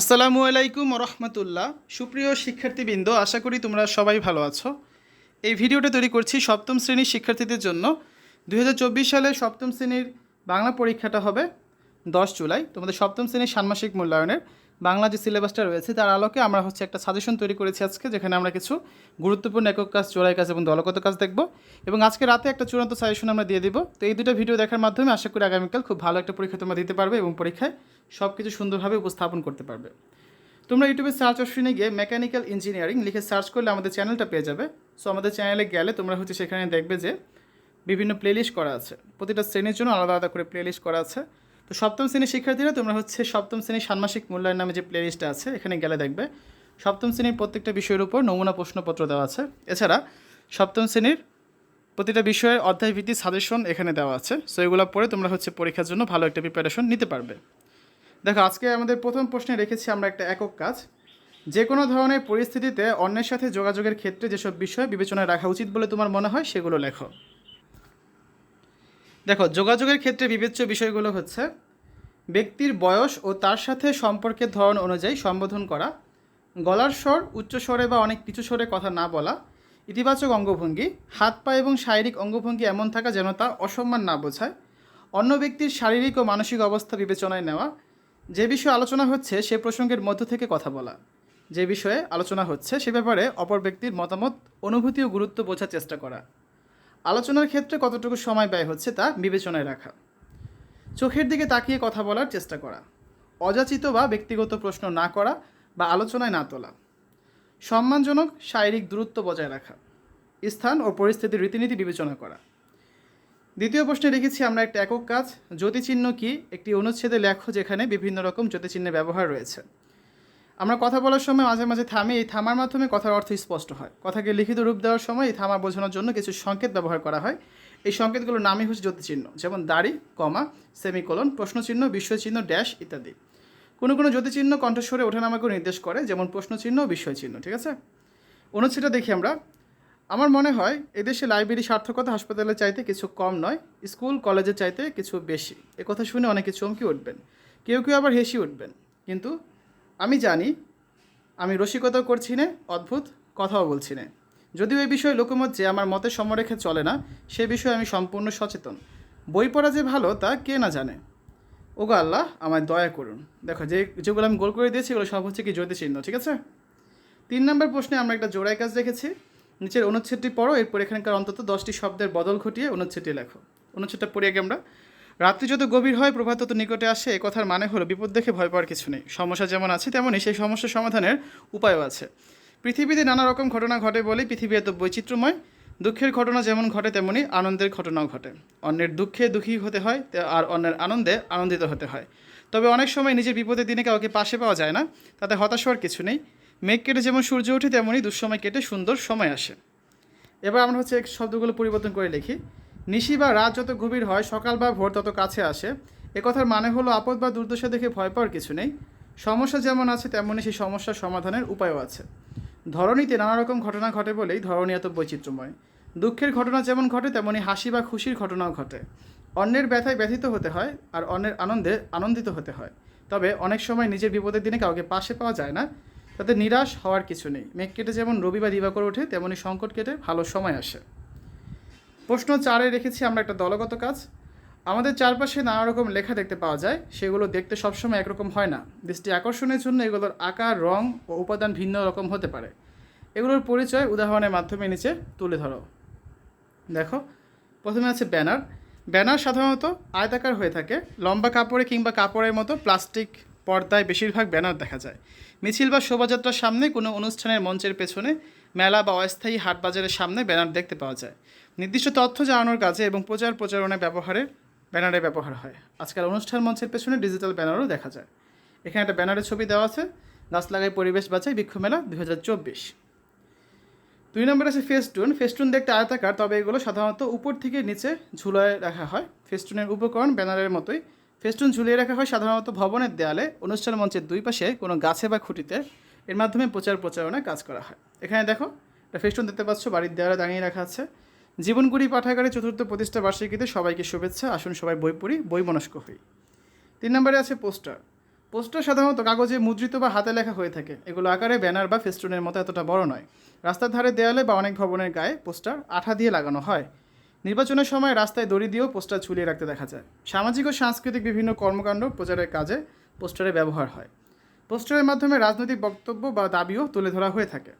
আসসালামু আলাইকুম রহমতুল্লাহ সুপ্রিয় শিক্ষার্থীবৃন্দ, আশা করি তোমরা সবাই ভালো আছো। এই ভিডিওটা তৈরি করছি সপ্তম শ্রেণির শিক্ষার্থীদের জন্য। দু হাজার চব্বিশ সালে সপ্তম শ্রেণির বাংলা পরীক্ষাটা হবে দশ জুলাই। তোমাদের সপ্তম শ্রেণির ষান্মাসিক মূল্যায়নের বাংলা যে সিলেবাসটা রয়েছে, তার আলোকে আমরা হচ্ছে একটা সাজেশন তৈরি করেছি আজকে, যেখানে আমরা কিছু গুরুত্বপূর্ণ একক কাজ, জোড়াই কাজ এবং দলগত কাজ দেখব। এবং আজকে রাতে একটা চূড়ান্ত সাজেশন আমরা দিয়ে দিব। তো এই দুটো ভিডিও দেখার মাধ্যমে আশা করি আগামীকাল খুব ভালো একটা পরীক্ষা তোমরা দিতে পারবে এবং পরীক্ষায় সব কিছু সুন্দরভাবে উপস্থাপন করতে পারবে। তোমরা ইউটিউবে সার্চ অপশনে গিয়ে মেকানিক্যাল ইঞ্জিনিয়ারিং লিখে সার্চ করলে আমাদের চ্যানেলটা পেয়ে যাবে। সো আমাদের চ্যানেলে গেলে তোমরা হচ্ছে সেখানে দেখবে যে বিভিন্ন প্লেলিস্ট করা আছে। প্রতিটা শ্রেণির জন্য আলাদা আলাদা করে প্লেলিস্ট করা আছে। তো সপ্তম শ্রেণির শিক্ষার্থীরা তোমরা হচ্ছে সপ্তম শ্রেণির ষান্মাসিক মূল্যায়ন নামে যে প্লেলিস্টটা আছে, এখানে গেলে দেখবে সপ্তম শ্রেণির প্রত্যেকটা বিষয়ের উপর নমুনা প্রশ্নপত্র দেওয়া আছে। এছাড়া সপ্তম শ্রেণির প্রতিটা বিষয়ের অধ্যায় ভিত্তিক সাজেশন এখানে দেওয়া আছে। সো এগুলো পড়ে তোমরা হচ্ছে পরীক্ষার জন্য ভালো একটা প্রিপারেশন নিতে পারবে। দেখো, আজকে আমাদের প্রথম প্রশ্নে রেখেছি আমরা একটা একক কাজ। যে কোনো ধরনের পরিস্থিতিতে অন্যের সাথে যোগাযোগের ক্ষেত্রে যেসব বিষয় বিবেচনায় রাখা উচিত বলে তোমার মনে হয় সেগুলো লেখো। দেখো, যোগাযোগের ক্ষেত্রে বিবেচ্য বিষয়গুলো হচ্ছে ব্যক্তির বয়স ও তার সাথে সম্পর্কের ধরন অনুযায়ী সম্বোধন করা, গলার স্বর, উচ্চ স্বরে বা অনেক কিছু স্বরে কথা না বলা, ইতিবাচক অঙ্গভঙ্গি, হাত পা এবং শারীরিক অঙ্গভঙ্গি এমন থাকা যেন তা অসম্মান না বোঝায়, অন্য ব্যক্তির শারীরিক ও মানসিক অবস্থা বিবেচনায় নেওয়া যে বিষয়ে আলোচনা হচ্ছে, সে প্রসঙ্গের মধ্য থেকে কথা বলা। যে বিষয়ে আলোচনা হচ্ছে, সে ব্যাপারে অপর ব্যক্তির মতামত, অনুভূতি ও গুরুত্ব বোঝার চেষ্টা করা। আলোচনার ক্ষেত্রে কতটুকু সময় ব্যয় হচ্ছে তা বিবেচনায় রাখা। চোখের দিকে তাকিয়ে কথা বলার চেষ্টা করা। অযাচিত বা ব্যক্তিগত প্রশ্ন না করা বা আলোচনায় না তোলা। সম্মানজনক, শারীরিক দূরত্ব বজায় রাখা। স্থান ও পরিস্থিতির রীতিনীতি বিবেচনা করা। দ্বিতীয় প্রশ্নে রেখেছি আমরা একটা একক কাজ, জ্যোতিচিহ্ন কি? একটি অনুচ্ছেদে লেখো যেখানে বিভিন্ন রকম জ্যোতিচিহ্নের ব্যবহার রয়েছে। আমরা কথা বলার সময় মাঝে মাঝে থামি, এই থামার মাধ্যমে কথার অর্থ স্পষ্ট হয়। কথাকে লিখিত রূপ দেওয়ার সময় এই থামা বোঝানোর জন্য কিছু সংকেত ব্যবহার করা হয়। এই সংকেতগুলোর নামই হচ্ছে জ্যোতিচিহ্ন, যেমন দাড়ি, কমা, সেমিকোলন, প্রশ্নচিহ্ন, বিস্ময়চিহ্ন, ড্যাশ ইত্যাদি। কোনো কোনো জ্যোতিচিহ্ন কণ্ঠস্বরে ওঠানামাকেও নির্দেশ করে, যেমন প্রশ্নচিহ্ন ও বিস্ময়চিহ্ন, ঠিক আছে? অনুচ্ছেদটা দেখি আমরা। আমার মনে হয় এদেশে লাইব্রেরি সার্থকতা হাসপাতালের চাইতে কিছু কম নয়, স্কুল, কলেজের চাইতে কিছু বেশি। কথা শুনে অনেকে চমকে উঠবেন। কেউ কেউ আবার হেসে উঠবেন। কিন্তু আমি জানি, আমি রসিকতাও করছি না, অদ্ভুত কথাও বলছি না। যদিও এই বিষয়ে লোকমত যে আমার মতে সমরেখে চলে না, সে বিষয়ে আমি সম্পূর্ণ সচেতন। বই পড়া যে ভালো, তা কে না জানে? ওগো আল্লাহ, আমায় দয়া করুন। দেখো, যে, যেগুলো আমি গোল করে দিয়েছি, এগুলো সব হচ্ছে কি জ্যোতিচিহ্ন ঠিক আছে? তিন নম্বর প্রশ্নে আমরা একটা জোড়ায় কাজ রেখেছি নিচের অনুচ্ছেদটি পড়ো, এরপর এখানকার অন্তত দশটি শব্দের বদল ঘটিয়ে অনুচ্ছেদটি লেখো। অনুচ্ছেদটা পড়ে আগে আমরা। রাত্রি যত গভীর হয়, প্রভাত তত নিকটে আসে, এ কথার মানে হলো বিপদ দেখে ভয় পাওয়ার কিছু নেই। সমস্যা যেমন আছে, তেমনই সেই সমস্যার সমাধানের উপায়ও আছে। পৃথিবীতে নানা রকম ঘটনা ঘটে বলেই পৃথিবী এত বৈচিত্র্যময়। দুঃখের ঘটনা যেমন ঘটে তেমনি আনন্দের ঘটনাও ঘটে। অন্যের দুঃখে দুঃখী হতে হয় আর অন্যের আনন্দে আনন্দিত হতে হয়। তবে অনেক সময় নিজের বিপদের দিনে কাউকে পাশে পাওয়া যায় না, তাতে হতাশ হওয়ার কিছু নেই। মেঘ কেটে যেমন সূর্য ওঠে তেমনই দুঃসময় কেটে সুন্দর সময় আসে। এবার আমরা হচ্ছে শব্দগুলো পরিবর্তন করে লিখি। নিশি বা রাত যত গভীর হয়, সকাল বা ভোর তত কাছে আসে। এ কথার মানে হলো আপদ বা দুর্দশা দেখে ভয় পাওয়ার কিছু নেই। সমস্যা যেমন আছে তেমনই সেই সমস্যার সমাধানের উপায়ও আছে। ধরণীতে নানা রকম ঘটনা ঘটে বলেই ধরণী এত বৈচিত্র্যময়। দুঃখের ঘটনা যেমন ঘটে, তেমনি হাসি বা খুশির ঘটনাও ঘটে। অন্যের ব্যথায় ব্যথিত হতে হয় আর অন্যের আনন্দে আনন্দিত হতে হয়। তবে অনেক সময় নিজের বিপদের দিনে কাউকে পাশে পাওয়া যায় না। তাতে নিরাশ হওয়ার কিছু নেই। মেঘ কেটে যেমন রবি বা দিবাকর ওঠে, তেমনি সংকট কেটে ভালো সময় আসে। প্রশ্ন চারে রেখেছি আমরা একটা দলগত কাজ। আমাদের চারপাশে নানা রকম লেখা দেখতে পাওয়া যায়, সেগুলো দেখতে সবসময় একরকম হয় না। দৃষ্টি আকর্ষণের জন্য এগুলোর আকার, রং ও উপাদান ভিন্ন রকম হতে পারে। এগুলোর পরিচয় উদাহরণের মাধ্যমে নিচে তুলে ধরো। দেখো, প্রথমে আছে ব্যানার। ব্যানার সাধারণত আয়তাকার হয়ে থাকে, লম্বা কাপড়ে কিংবা কাপড়ের মতো প্লাস্টিক পর্দায় বেশিরভাগ ব্যানার দেখা যায়। মিছিল বা শোভাযাত্রার সামনে কোনো অনুষ্ঠানের মঞ্চের পেছনে, মেলা বা অস্থায়ী হাট বাজারের সামনে ব্যানার দেখতে পাওয়া যায়। নির্দিষ্ট তথ্য জানানোর কাজে এবং প্রচার প্রচারণায় ব্যবহারে ব্যানারে ব্যবহার হয়। আজকাল অনুষ্ঠান মঞ্চের পেছনে ডিজিটাল ব্যানারও দেখা যায়। এখানে একটা ব্যানারের ছবি দেওয়া আছে, গাছ লাগাই, পরিবেশ বাঁচাই, বৃক্ষ মেলা, দুই হাজার চব্বিশ। দুই নম্বর আছে ফেস্টুন। ফেস্টুন দেখতে আয়তাকার, তবে এগুলো সাধারণত উপর থেকে নিচে ঝুলায় রাখা হয়। ফেস্টুনের উপকরণ ব্যানারের মতোই। ফেস্টুন ঝুলিয়ে রাখা হয় সাধারণত ভবনের দেয়ালে, অনুষ্ঠান মঞ্চের দুই পাশে কোনো গাছে বা খুঁটিতে। এর মাধ্যমে প্রচার প্রচারণায় কাজ করা হয়। এখানে দেখো, একটা ফেস্টুন দেখতে পাচ্ছ, বাড়ির দেয়ালে দাঁড়িয়ে রাখা আছে। জীবনগুড়ি পাঠাগারে চতুর্থ প্রতিষ্ঠা বার্ষিকীতে সবাইকে শুভেচ্ছা, আসুন সবাই বই পড়ি বই মনস্ক হই। তিন নম্বরে আছে পোস্টার। পোস্টার সাধারণত কাগজে মুদ্রিত বা হাতে লেখা হয়ে থাকে। এগুলো আকারে, ব্যানার বা ফেস্টুনের মতো এতটা বড় নয়। রাস্তার ধারে দেয়ালে বা অনেক ভবনের গায়ে পোস্টার আঠা দিয়ে লাগানো হয়। নির্বাচনের সময় রাস্তায় দড়ি দিয়েও পোস্টার ঝুলিয়ে রাখতে দেখা যায়। সামাজিক ও সাংস্কৃতিক বিভিন্ন কর্মকাণ্ড প্রচারের কাজে পোস্টারের ব্যবহার হয়। পোস্টারের মাধ্যমে রাজনৈতিক বক্তব্য বা দাবিও তুলে ধরা হয়ে থাকে।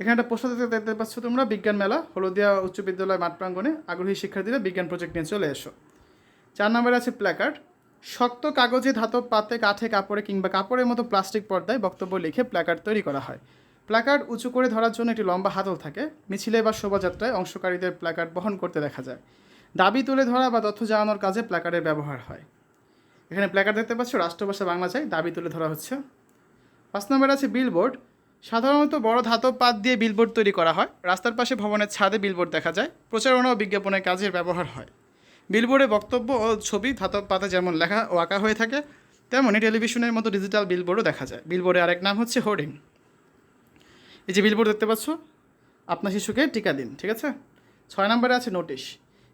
এখানে একটা পোস্টার দেখতে দেখতে পাচ্ছ তোমরা, বিজ্ঞান মেলা, হলদিয়া উচ্চ বিদ্যালয় মাঠ প্রাঙ্গণে আগ্রহী শিক্ষার্থীরা বিজ্ঞান প্রজেক্ট নিয়ে চলে এসো। চার নম্বরে আছে প্ল্যাকার্ড শক্ত কাগজে ধাতব পাতে কাঠে কাপড়ে কিংবা কাপড়ের মতো প্লাস্টিক পর্দায় বক্তব্য লিখে প্ল্যাকার্ড তৈরি করা হয়। প্ল্যাকার্ড উঁচু করে ধরার জন্য একটি লম্বা হাতল থাকে। মিছিলে বা শোভাযাত্রায় অংশকারীদের প্ল্যাকার্ড বহন করতে দেখা যায়। দাবি তুলে ধরা বা তথ্য জানানোর কাজে প্ল্যাকার্ডের ব্যবহার হয়। এখানে প্ল্যাকার্ড দেখতে পাচ্ছ, রাষ্ট্রভাষা বাংলা চাই, দাবি তুলে ধরা হচ্ছে। পাঁচ নম্বর আছে বিলবোর্ড সাধারণত বড় ধাতব পাত দিয়ে বিলবোর্ড তৈরি করা হয়। রাস্তার পাশে ভবনের ছাদে বিলবোর্ড দেখা যায়। প্রচারণা ও বিজ্ঞাপনের কাজের ব্যবহার হয়। বিলবোর্ডে বক্তব্য ও ছবি ধাতব পাতে যেমন লেখা ও আঁকা হয়ে থাকে তেমনই টেলিভিশনের মতো ডিজিটাল বিলবোর্ডও দেখা যায়। বিলবোর্ডের আরেক নাম হচ্ছে হোর্ডিং এই যে বিলবোর্ড দেখতে পাচ্ছ? আপনার শিশুকে টিকা দিন, ঠিক আছে? ছয় নম্বরে আছে নোটিশ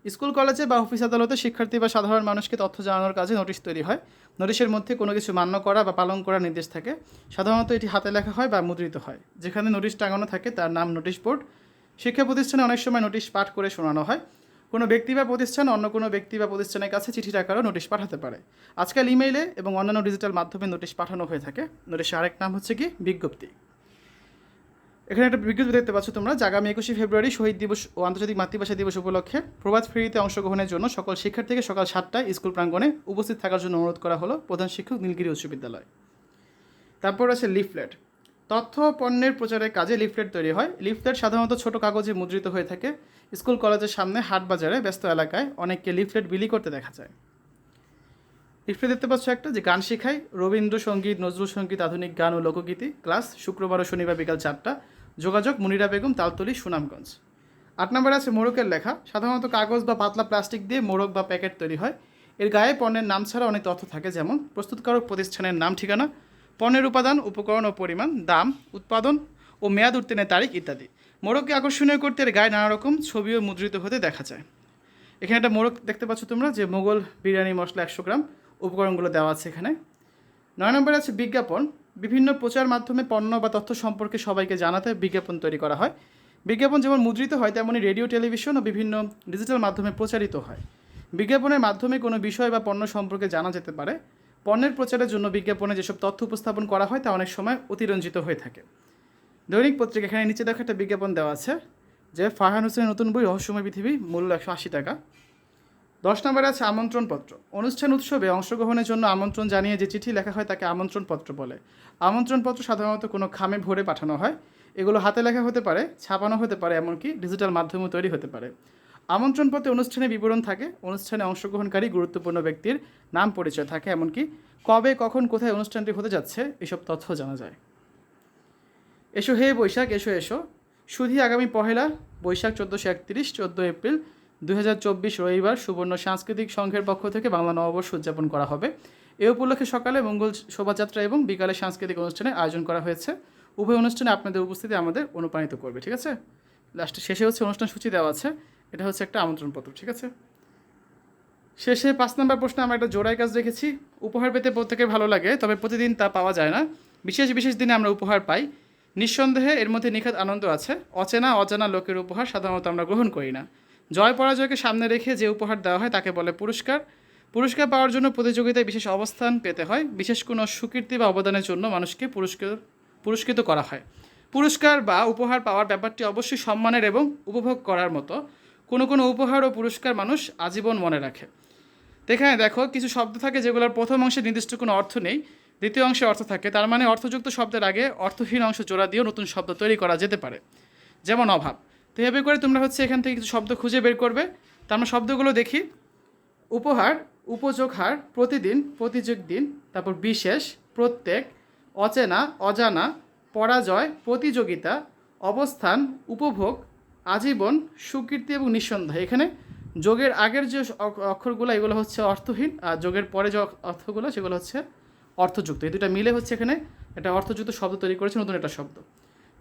স্কুল কলেজে বা অফিস আদালতে শিক্ষার্থী বা সাধারণ মানুষকে তথ্য জানানোর কাজে নোটিশ তৈরি হয়। নোটিশের মধ্যে কোনো কিছু মান্য করা বা পালন করার নির্দেশ থাকে। সাধারণত এটি হাতে লেখা হয় বা মুদ্রিত হয়। যেখানে নোটিশ টাঙানো থাকে, তার নাম নোটিশ বোর্ড শিক্ষা প্রতিষ্ঠানে অনেক সময় নোটিশ পাঠ করে শোনানো হয়। কোনো ব্যক্তি বা প্রতিষ্ঠান, অন্য কোনো ব্যক্তি বা প্রতিষ্ঠানের কাছে চিঠির আকারেও নোটিশ পাঠাতে পারে। আজকাল ইমেইলে এবং অন্যান্য ডিজিটাল মাধ্যমে নোটিশ পাঠানো হয়ে থাকে। নোটিশের আরেক নাম হচ্ছে কি বিজ্ঞপ্তি। এখানে একটা বিজ্ঞপ্তি দেখতে পাচ্ছ তোমরা আগামী একুশে ফেব্রুয়ারি শহীদ দিবস ও আন্তর্জাতিক মাতৃভাষা দিবস উপলক্ষে প্রভাত ফেরিতে অংশগ্রহণের জন্য সকল শিক্ষার্থীকে সকাল সাতটায় স্কুল প্রাঙ্গণে উপস্থিত থাকার জন্য অনুরোধ করা হলো প্রধান শিক্ষক নীলগিরি উচ্চ বিদ্যালয়। তারপর আছে লিফলেট। তথ্য পণ্যের প্রচারের কাজে লিফলেট তৈরি হয়। লিফলেট সাধারণত ছোট কাগজে মুদ্রিত হয়ে থাকে। স্কুল কলেজের সামনে হাট বাজারে ব্যস্ত এলাকায় অনেককে লিফলেট বিলি করতে দেখা যায়। লিফলেট দেখতে পাচ্ছ একটা, যে গান শেখায় রবীন্দ্রসঙ্গীত নজরুল সংগীত আধুনিক গান ও লোকগীতি ক্লাস শুক্রবার ও শনিবার বিকাল চারটা। যোগাযোগ মুনিরা বেগম, তালতলি, সুনামগঞ্জ। আট নম্বরে আছে মোড়কের লেখা। সাধারণত কাগজ বা পাতলা প্লাস্টিক দিয়ে মোড়ক বা প্যাকেট তৈরি হয়। এর গায়ে পণ্যের নাম ছাড়া অনেক তথ্য থাকে, যেমন প্রস্তুতকারক প্রতিষ্ঠানের নাম, ঠিকানা, পণ্যের উপাদান, উপকরণ ও পরিমাণ, দাম, উৎপাদন ও মেয়াদ উত্তীর্ণের তারিখ ইত্যাদি। মোড়ককে আকর্ষণীয় করতে এর গায়ে নানা রকম ছবিও মুদ্রিত হতে দেখা যায়। এখানে একটা মোড়ক দেখতে পাচ্ছ তোমরা, যে মোগল বিরিয়ানি মশলা একশো গ্রাম। উপকরণগুলো দেওয়া আছে এখানে। নয় নম্বরে আছে বিজ্ঞাপন। বিভিন্ন প্রচার মাধ্যমে পণ্য বা তথ্য সম্পর্কে সবাইকে জানাতে বিজ্ঞাপন তৈরি করা হয়। বিজ্ঞাপন যেমন মুদ্রিত হয় তেমনই রেডিও, টেলিভিশন ও বিভিন্ন ডিজিটাল মাধ্যমে প্রচারিত হয়। বিজ্ঞাপনের মাধ্যমে কোনো বিষয় বা পণ্য সম্পর্কে জানা যেতে পারে। পণ্যের প্রচারের জন্য বিজ্ঞাপনে যেসব তথ্য উপস্থাপন করা হয় তা অনেক সময় অতিরঞ্জিত হয়ে থাকে। দৈনিক পত্রিকা এখানে নিচে দেখা একটা বিজ্ঞাপন দেওয়া আছে, যে ফারহান হোসেনের নতুন বই রহস্যময় পৃথিবী, মূল্য একশো আশি টাকা। দশ নম্বরে আছে আমন্ত্রণপত্র। অনুষ্ঠান উৎসবে অংশগ্রহণের জন্য আমন্ত্রণ জানিয়ে যে চিঠি লেখা হয় তাকে আমন্ত্রণপত্র বলে। আমন্ত্রণপত্র সাধারণত কোনো খামে ভরে পাঠানো হয়। এগুলো হাতে লেখা হতে পারে, ছাপানো হতে পারে, এমনকি ডিজিটাল মাধ্যমেও তৈরি হতে পারে। আমন্ত্রণপত্রে অনুষ্ঠানে বিবরণ থাকে। অনুষ্ঠানে অংশগ্রহণকারী গুরুত্বপূর্ণ ব্যক্তির নাম, পরিচয় থাকে, এমনকি কবে, কখন, কোথায় অনুষ্ঠানটি হতে যাচ্ছে, এসব তথ্য জানা যায়। এসো হে বৈশাখ, এসো এসো। শুধু আগামী পহেলা বৈশাখ চোদ্দোশো একত্রিশ চোদ্দ এপ্রিল দুই হাজার চব্বিশ রবিবার সুবর্ণ সাংস্কৃতিক সংঘের পক্ষ থেকে বাংলা নববর্ষ উদযাপন করা হবে। এ উপলক্ষে সকালে মঙ্গল শোভাযাত্রা এবং বিকালে সাংস্কৃতিক অনুষ্ঠানের আয়োজন করা হয়েছে। উভয় অনুষ্ঠানে আপনাদের উপস্থিতি আমাদের অনুপ্রাণিত করবে, ঠিক আছে? লাস্টে শেষে হচ্ছে অনুষ্ঠান সূচি দেওয়া আছে। এটা হচ্ছে একটা আমন্ত্রণপত্র, ঠিক আছে? শেষে পাঁচ নম্বর প্রশ্নে আমরা একটা জোড়াই কাজ রেখেছি উপহার পেতে প্রত্যেকের ভালো লাগে, তবে প্রতিদিন তা পাওয়া যায় না। বিশেষ বিশেষ দিনে আমরা উপহার পাই। নিঃসন্দেহে এর মধ্যে নিখাত আনন্দ আছে। অচেনা, অজানা লোকের উপহার সাধারণত আমরা গ্রহণ করি না। জয় পরাজয়কে সামনে রেখে যে উপহার দেওয়া হয় তাকে বলে পুরস্কার। পুরস্কার পাওয়ার জন্য প্রতিযোগিতায় বিশেষ অবস্থান পেতে হয়। বিশেষ কোনো সুকীর্তি বা অবদানের জন্য মানুষকে পুরস্কার, পুরস্কৃত করা হয়। পুরস্কার বা উপহার পাওয়ার ব্যাপারটি অবশ্যই সম্মানের এবং উপভোগ করার মতো কোনো কোনো উপহার ও পুরস্কার মানুষ আজীবন মনে রাখে। এখানে দেখো, কিছু শব্দ থাকে যেগুলোর প্রথম অংশে নির্দিষ্ট কোনো অর্থ নেই। দ্বিতীয় অংশে অর্থ থাকে। তার মানে অর্থযুক্ত শব্দের আগে অর্থহীন অংশ জোড়া দিয়েও নতুন শব্দ তৈরি করা যেতে পারে। যেমন অভাব। তো এভাবে করে তোমরা হচ্ছে এখান থেকে কিছু শব্দ খুঁজে বের করবে। তো আমরা শব্দগুলো দেখি। উপহার, উপযোগ হার, প্রতিদিন, প্রতিযোগ দিন, তারপর বিশেষ, প্রত্যেক, অচেনা, অজানা, পরাজয়, প্রতিযোগিতা, অবস্থান, উপভোগ, আজীবন, সুকীর্তি এবং নিঃসন্দেহ। এখানে যোগের আগের যে অক্ষরগুলো, এগুলো হচ্ছে অর্থহীন, আর যোগের পরে যে অর্থগুলো, সেগুলো হচ্ছে অর্থযুক্ত। এই দুটা মিলে হচ্ছে এখানে একটা অর্থযুক্ত শব্দ তৈরি করেছে, নতুন একটা শব্দ।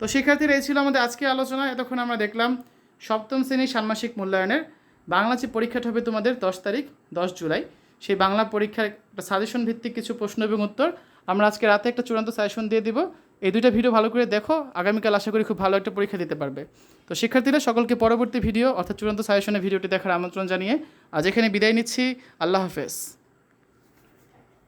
তো শিক্ষার্থীরা, এই ছিল আমাদের আজকে আলোচনা। এতক্ষণ আমরা দেখলাম সপ্তম শ্রেণির ষান্মাসিক মূল্যায়নের বাংলা যে পরীক্ষাটা হবে তোমাদের দশ তারিখ, দশ জুলাই, সেই বাংলা পরীক্ষার একটা সাজেশন ভিত্তিক কিছু প্রশ্ন এবং উত্তর আমরা আজকে রাতে একটা চূড়ান্ত সাজেশন দিয়ে দিব। এই দুইটা ভিডিও ভালো করে দেখো, আগামীকাল আশা করি খুব ভালো একটা পরীক্ষা দিতে পারবে। তো শিক্ষার্থীরা, সকলকে পরবর্তী ভিডিও অর্থাৎ চূড়ান্ত সাজেশনের ভিডিওটি দেখার আমন্ত্রণ জানিয়ে আজ এখানে বিদায় নিচ্ছি। আল্লাহ হাফেজ।